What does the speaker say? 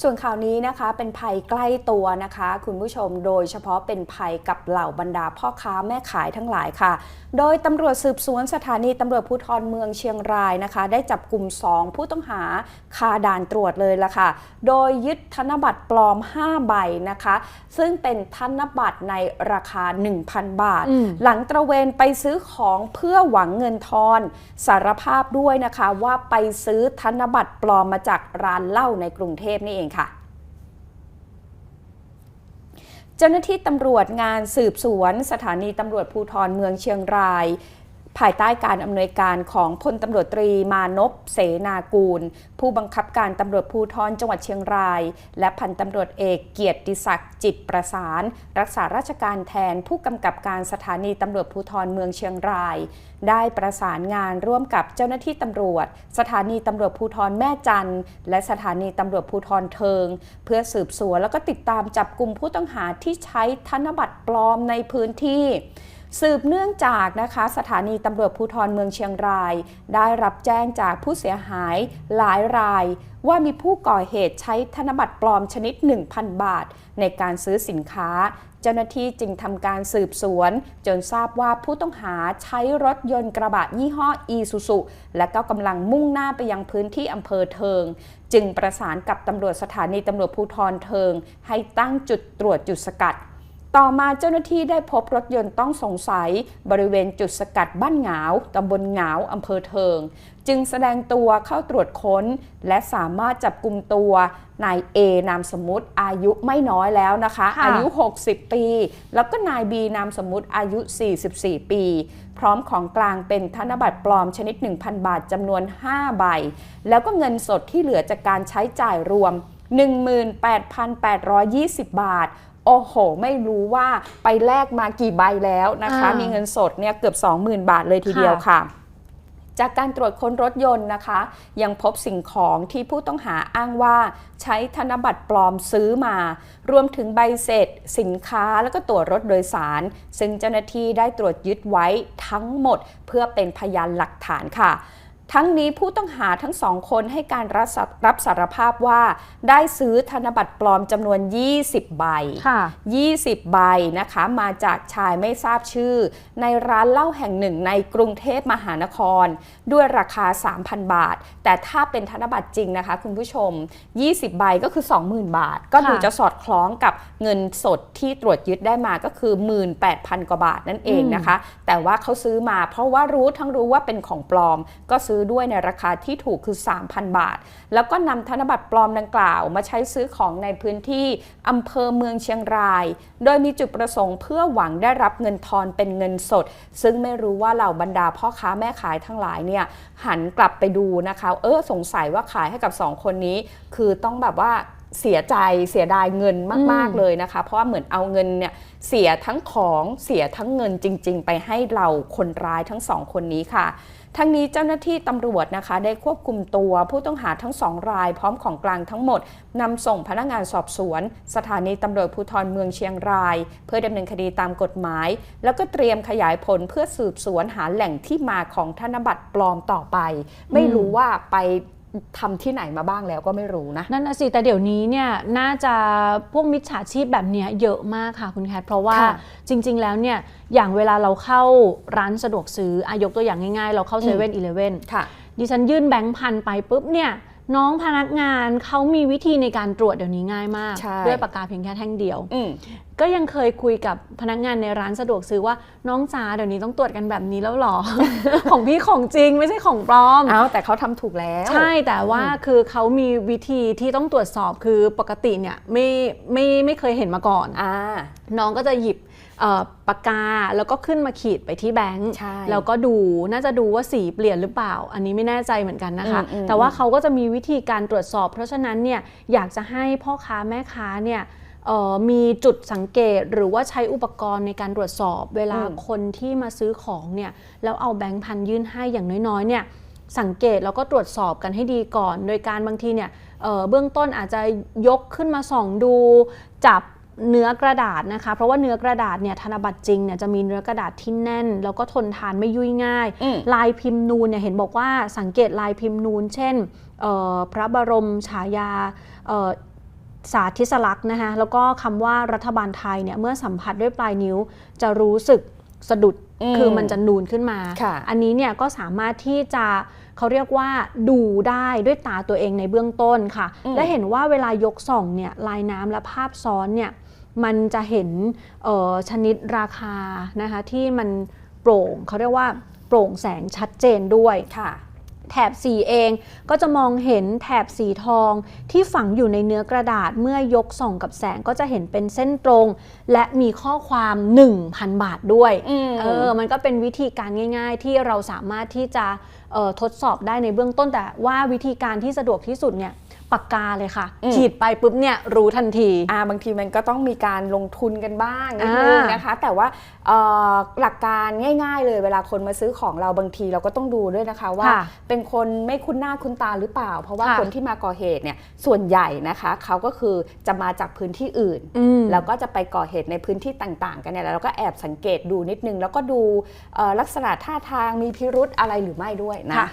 ส่วนข่าวนี้นะคะเป็นภัยใกล้ตัวนะคะ คุณผู้ชมโดยเฉพาะเป็นภัยกับเหล่าบรรดาพ่อค้าแม่ขายทั้งหลายค่ะ โดยตำรวจสืบสวนสถานีตำรวจภูธรเมืองเชียงรายนะคะ ได้จับกลุ่ม 2 ผู้ต้องหาคาด่านตรวจเลยละค่ะ โดยยึดธนบัตรปลอม 5 ใบนะคะ ซึ่งเป็นธนบัตรในราคา 1,000 บาทอืมหลังตระเวนไปซื้อของเพื่อหวังเงินทอน สารภาพด้วยนะคะว่าไปซื้อธนบัตรปลอมมาจากร้านเหล้าในกรุงเทพนี่เองค่ะเจ้าหน้าที่ตำรวจงานสืบสวน สถานีตำรวจภูธรเมืองเชียงราย ภายใต้การอำนวยการของพลตำรวจตรีมานพเสนากูล ผู้บังคับการตำรวจภูธรจังหวัดเชียงราย และพันตำรวจเอกเกียรติศักดิ์จิตประสาน รักษาราชการแทนผู้กำกับการสถานีตำรวจภูธรเมืองเชียงราย ได้ประสานงานร่วมกับเจ้าหน้าที่ตำรวจ สถานีตำรวจภูธรแม่จันและสถานีตำรวจภูธรเทิง เพื่อสืบสวนแล้วก็ติดตามจับกลุ่มผู้ต้องหาที่ใช้ธนบัตรปลอมในพื้นที่ สืบเนื่องจากนะคะสถานีตำรวจภูธรเมืองเชียงราย ได้รับแจ้งจากผู้เสียหายหลายราย ว่ามีผู้ก่อเหตุใช้ธนบัตรปลอมชนิด 1,000 บาท ในการซื้อสินค้า เจ้าหน้าที่จึงทำการสืบสวน จนทราบว่าผู้ต้องหาใช้รถยนต์กระบะยี่ห้ออีซูซุและก็กำลังมุ่งหน้าไปยังพื้นที่อำเภอเทิง จึงประสานกับตำรวจสถานีตำรวจภูธรเทิง ให้ตั้งจุดตรวจจุดสกัด ต่อมาเจ้าหน้าที่ได้พบรถยนต์ต้องสงสัย บริเวณจุดสกัดบ้านหงาวตำบลหงาวอำเภอเทิง จึงแสดงตัวเข้าตรวจค้น และสามารถจับกลุ่มตัวนายเอนามสมมุติอายุไม่น้อยแล้วนะคะค่ะอายุ 60 ปี แล้วก็นายบีนามสมมุติอายุ 44 ปี พร้อมของกลางเป็นธนบัตรปลอมชนิด 1,000 บาทจำนวน 5 ใบ แล้วก็เงินสดที่เหลือจากการใช้จ่ายรวม 18,820 บาท โอ้โห ไม่รู้ว่าไปแลกมากี่ใบแล้วนะคะ อ่ามีมีเงินสดเนี่ยเกือบ 20,000 บาทเลยทีเดียวค่ะ จากการตรวจค้นรถยนต์นะคะ ยังพบสิ่งของที่ผู้ต้องหาอ้างว่าใช้ธนบัตรปลอมซื้อมา รวมถึงใบเสร็จ สินค้าแล้วก็ตั๋วรถโดยสาร ซึ่งเจ้าหน้าที่ได้ตรวจยึดไว้ทั้งหมดเพื่อเป็นพยานหลักฐานค่ะ ทั้งนี้ผู้ต้องหาทั้งสองคนให้การรับสารับสารภาพว่าได้ซื้อธนบัตรปลอมจำนวน 20 ใบค่ะ20 ใบนะคะมาจากชายไม่ทราบชื่อ ในร้านเหล้าแห่งหนึ่งในกรุงเทพมหานคร ด้วยราคา 3,000 บาท แต่ถ้าเป็นธนบัตรจริงนะคะคุณผู้ชม 20 ใบก็คือ 20,000 บาท ก็ดูค่ะจะสอดคล้องกับเงินสดที่ตรวจยึดได้มาก็คือ 18,000 กว่าบาทนั่นเองนะคะ แต่ว่าเขาซื้อมาเพราะว่ารู้ทั้งรู้ว่าเป็นของปลอมก็ซื้อด้วยในราคาที่ถูกคือ 3,000 บาท แล้วก็นำธนบัตรปลอมดังกล่าว มาใช้ซื้อของในพื้นที่อำเภอเมืองเชียงราย โดยมีจุดประสงค์เพื่อหวังได้รับเงินทอนเป็นเงินสด ซึ่งไม่รู้ว่าเหล่าบรรดาพ่อค้าแม่ขายทั้งหลายเนี่ยหันกลับไปดูนะคะ เออสงสัยว่าขายให้กับสองคนนี้ คือต้องแบบว่า เสียใจเสียดายเงินมากอืมๆเลยนะคะ เพราะว่าเหมือนเอาเงินเนี่ยเสียทั้งของเสียทั้งเงินจริง ๆ ไปให้เราคนร้ายทั้งสองคนนี้ค่ะ ทั้งนี้เจ้าหน้าที่ตำรวจนะคะ ได้ควบคุมตัวผู้ต้องหาทั้งสองราย พร้อมของกลางทั้งหมดนำส่งพนักงานสอบสวน สถานีตำรวจภูธรเมืองเชียงราย เพื่อดำเนินคดีตามกฎหมาย แล้วก็เตรียมขยายผลเพื่อสืบสวนหาแหล่งที่มาของธนบัตรปลอมต่อไป ไม่รู้ว่าไป ทำที่ไหนมาบ้างแล้วก็ไม่รู้นะ นั่นนะสิ แต่เดี๋ยวนี้เนี่ยน่าจะพวกมิจฉาชีพแบบเนี้ยเยอะมากค่ะคุณแคทเพราะว่าค่ะจริง ๆ แล้วเนี่ยอย่างเวลาเราเข้าร้านสะดวกซื้ออายกตัวอย่างง่ายๆ เราเข้าอืมเซเว่นอีเลเว่นค่ะดิฉันยื่นแบงค์พันไปปุ๊บเนี่ย น้องพนักงานเขามีวิธีในการตรวจเดี๋ยวนี้ง่ายมาก ใช่ ด้วยปากกาเพียงแค่แท่งเดียว อืม ก็ยังเคยคุยกับพนักงานในร้านสะดวกซื้อว่าน้องจ๋าเดี๋ยวนี้ต้องตรวจกันแบบนี้แล้วเหรอ ของพี่ของจริงไม่ใช่ของปลอม เอาแต่เขาทำถูกแล้ว ใช่แต่ว่าคือเขามีวิธีที่ต้องตรวจสอบคือปกติเนี่ยไม่ไม่ไม่เคยเห็นมาก่อน อ่า น้องก็จะหยิบเอ่อ ปากกาแล้วก็ขึ้นมาขีดไปที่แบงค์ใช่แล้วก็ดูน่าจะดูว่าสีเปลี่ยนหรือเปล่า อันนี้ไม่แน่ใจเหมือนกันนะคะอืมอืมแต่ว่าเขาก็จะมีวิธีการตรวจสอบ เพราะฉะนั้นเนี่ยอยากจะให้พ่อค้าแม่ค้าเนี่ยเอ่อมีจุดสังเกตหรือว่าใช้อุปกรณ์ในการตรวจสอบ เวลาอืมคนที่มาซื้อของเนี่ยแล้วเอาแบงค์พันยื่นให้อย่างน้อยๆเนี่ยสังเกตแล้วก็ตรวจสอบกันให้ดีก่อน โดยการบางทีเนี่ยเอ่อเบื้องต้นอาจจะยกขึ้นมาส่องดูจับ เนื้อกระดาษนะคะ เพราะว่าเนื้อกระดาษเนี่ยธนบัตรจริงเนี่ยจะมีเนื้อกระดาษที่แน่น แล้วก็ทนทานไม่ยุ่ยง่ายอืมลายพิมพ์นูนเนี่ยเห็นบอกว่าสังเกตลายพิมพ์นูน เช่นเอ่อพระบรมฉายาเอ่อสาธิสลักษณ์นะคะแล้วก็คำว่ารัฐบาลไทยเนี่ยเมื่อสัมผัสด้วยปลายนิ้วจะรู้สึกสะดุดอืมคือมันจะนูนขึ้นมาค่ะอันนี้เนี่ยก็สามารถที่จะเขาเรียกว่าดูได้ด้วยตาตัวเองในเบื้องต้นค่ะอืมและเห็นว่าเวลายกส่องเนี่ยลายน้ำและภาพซ้อนเนี่ย มันจะเห็นเอ่อชนิดราคานะคะที่มันโปร่งเขาเรียกว่าโปร่งแสงชัดเจนด้วยค่ะแถบสีเองก็จะมองเห็นแถบสีทองที่ฝังอยู่ในเนื้อกระดาษเมื่อยกส่องกับแสงก็จะเห็นเป็นเส้นตรง และมีข้อความ 1,000 บาทด้วยอืมเออมันก็เป็นวิธีการง่าย ๆ ที่เราสามารถที่จะเอ่อทดสอบได้ในเบื้องต้นแต่ว่าวิธีการที่สะดวกที่สุดเนี่ย ปากกาเลยค่ะอืมขีดไปปุ๊บเนี่ยรู้ทันทีอ่าบางทีมันก็ต้องมีการลงทุนกันบ้างนิดนึงอ่านนะคะ แต่ว่าเอ่อหลักการง่าย ๆ เลยเวลาคนมาซื้อของเราบางทีเราก็ต้องดูด้วยนะคะว่าค่ะเป็นคนไม่คุ้นหน้าคุ้นตาหรือเปล่า เพราะว่าค่ะคนที่มาก่อเหตุเนี่ยส่วนใหญ่นะคะ เขาก็คือจะมาจากพื้นที่อื่นอืมแล้วก็จะไปก่อเหตุในพื้นที่ต่าง ๆ กันเนี่ยแล้วเราก็แอบสังเกตดูนิดนึง แล้วก็ดูเอ่อลักษณะท่าทางมีพิรุธอะไรหรือไม่ด้วยนะค่ะ